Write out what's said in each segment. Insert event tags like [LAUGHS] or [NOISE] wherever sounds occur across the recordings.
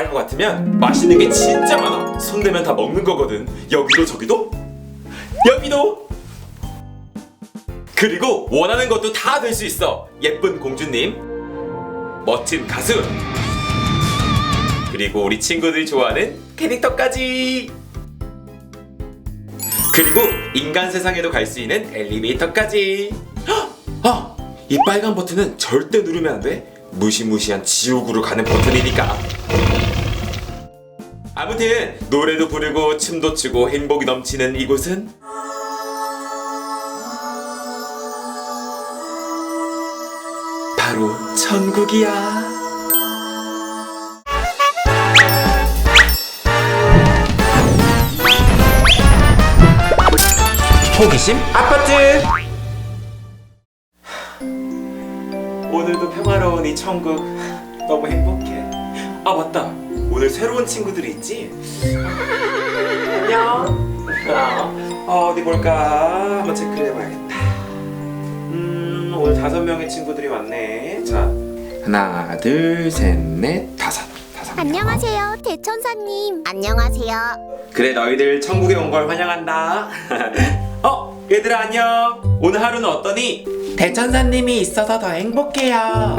말할 것 같으면 맛있는 게 진짜 많아. 손 대면 다 먹는 거거든. 여기도 저기도 여기도. 그리고 원하는 것도 다 될 수 있어. 예쁜 공주님, 멋진 가수, 그리고 우리 친구들이 좋아하는 캐릭터까지. 그리고 인간 세상에도 갈 수 있는 엘리베이터까지. 헉! 아, 이 빨간 버튼은 절대 누르면 안 돼. 무시무시한 지옥으로 가는 버튼이니까. 아무튼 노래도 부르고 춤도 추고 행복이 넘치는 이곳은 바로 천국이야. 호기심 아파트. 오늘도 평화로운 이 천국 너무 행복해. 아 맞다. 오늘 새로운 친구들이 있지? 안녕. 어, 어디 볼까? 한번 체크를 해봐야겠다. 음 오늘 다섯 명의 친구들이 왔네. 자 하나 둘 셋 넷 다섯 다섯. 명. 안녕하세요, 대천사님. 안녕하세요. 그래 너희들 천국에 온 걸 환영한다. [LAUGHS] 어 얘들아 안녕. 오늘 하루는 어떠니? 대천사님이 있어서 더 행복해요. 행복해요.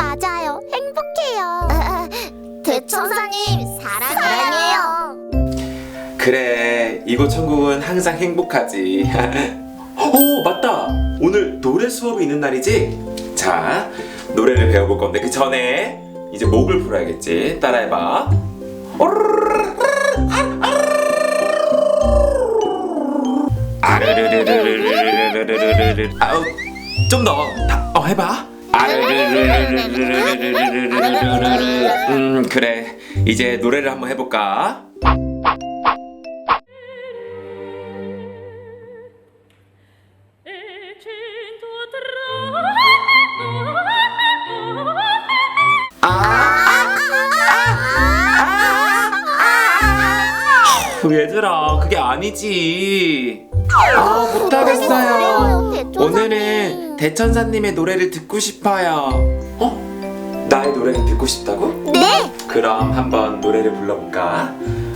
대천사님 사랑해요. 그래 이곳 천국은 항상 행복하지. 오 [LAUGHS] 어, 맞다. 오늘 노래 수업이 있는 날이지? 자 노래를 배워볼 건데 그 전에 이제 목을 풀어야겠지. 따라해봐. 아우 좀더. 어, 해봐. 음 그래. 이제 노래를 한번 해볼까? 아, 아, 아, 얘들아 그게 아니지. 아 못하겠어요. 오늘은 대천사님의 노래를 듣고 싶어요 어? 나의 노래를 듣고 싶다고? 네. 그럼 한번 노래를 불러볼까?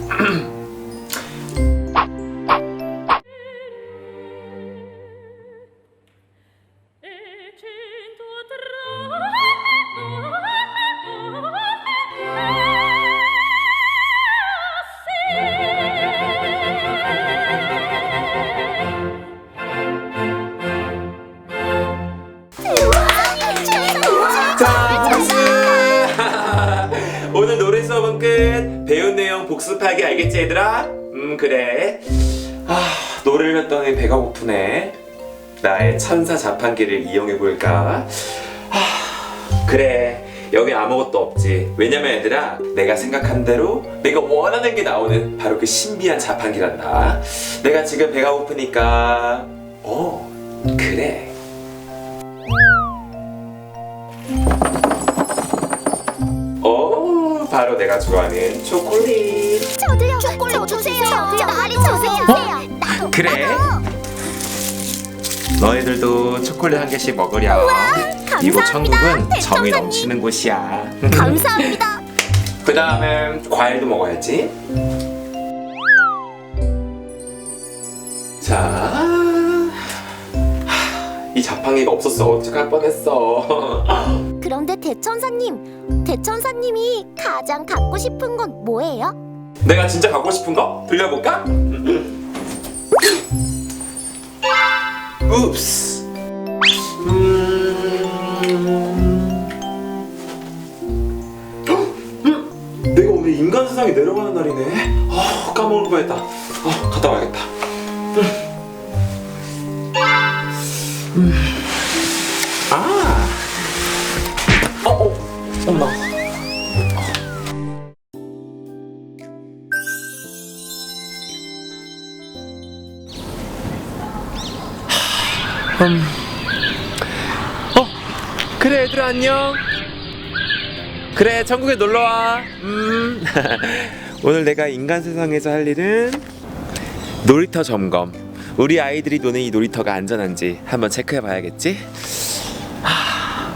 [CLEARS THROAT] 복습하기 알겠지 얘들아? 음 그래. 아 노래를 했더니 배가 고프네. 나의 천사 자판기를 이용해 볼까? 아 그래. 여기 아무것도 없지. 왜냐면 얘들아 내가 생각한 대로 내가 원하는 게 나오는 바로 그 신비한 자판기란다. 내가 지금 배가 고프니까. 어 그래 바로 내가 좋아하는 초콜릿 저도요. 초콜릿 주세요. 많이 주세요. 나도. 그래 너희들도 초콜릿 한 개씩 먹으렴 이곳 감사합니다, 천국은 정이 대천사님. 넘치는 곳이야 감사합니다. [LAUGHS] 그 다음에 과일도 먹어야지 자판기가 없었어 어떡할 뻔했어 [LAUGHS] 그런데 대천사님, 대천사님이 가장 갖고 싶은 건 뭐예요? 내가 진짜 갖고 싶은 거 들려볼까? [LAUGHS] 읍스. 음. 헉, 음. 내가 오늘 인간 세상에 내려가는 날이네. 아, 까먹을 뻔했다. 아, 갔다 와야겠다. 음. 음. 어, 그래 얘들아 안녕. 그래 천국에 놀러 와. 음. [LAUGHS] 오늘 내가 인간 세상에서 할 일은 놀이터 점검. 우리 아이들이 노는 이 놀이터가 안전한지 한번 체크해 봐야겠지. 하,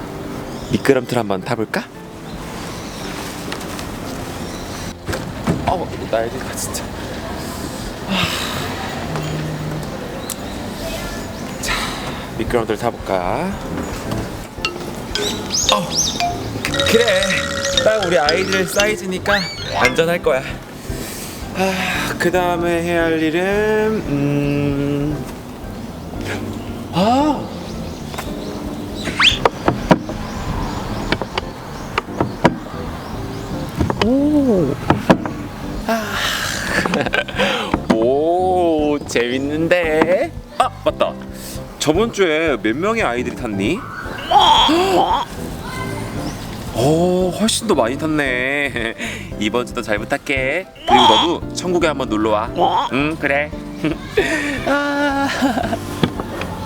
미끄럼틀 한번 타볼까? 딸기가 진짜. 아. 미끄럼틀 타볼까? 어, 그래. 딱 우리 아이들 사이즈니까 안전할 거야. 아, 그 다음에 해야 할 일은 음. 아. 오. 아. [LAUGHS] 오, 재밌는데. 아, 맞다. 저번 주에 몇 명의 아이들이 탔니? 오, 훨씬 더 많이 탔네. [LAUGHS] 이번 주도 잘 부탁해. 그리고 너도 천국에 한번 놀러 와. 응, 그래. [LAUGHS] 아.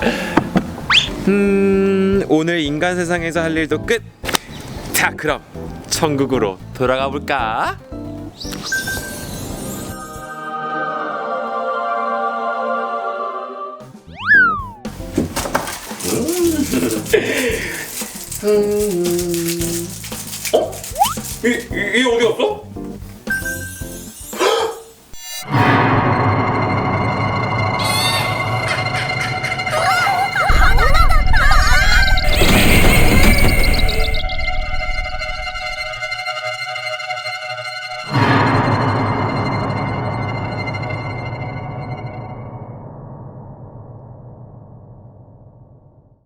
[LAUGHS] 음, 오늘 인간 세상에서 할 일도 끝. 자, 그럼 천국으로 돌아가 볼까? 음. 어? 이, 이, 이 어디 갔어?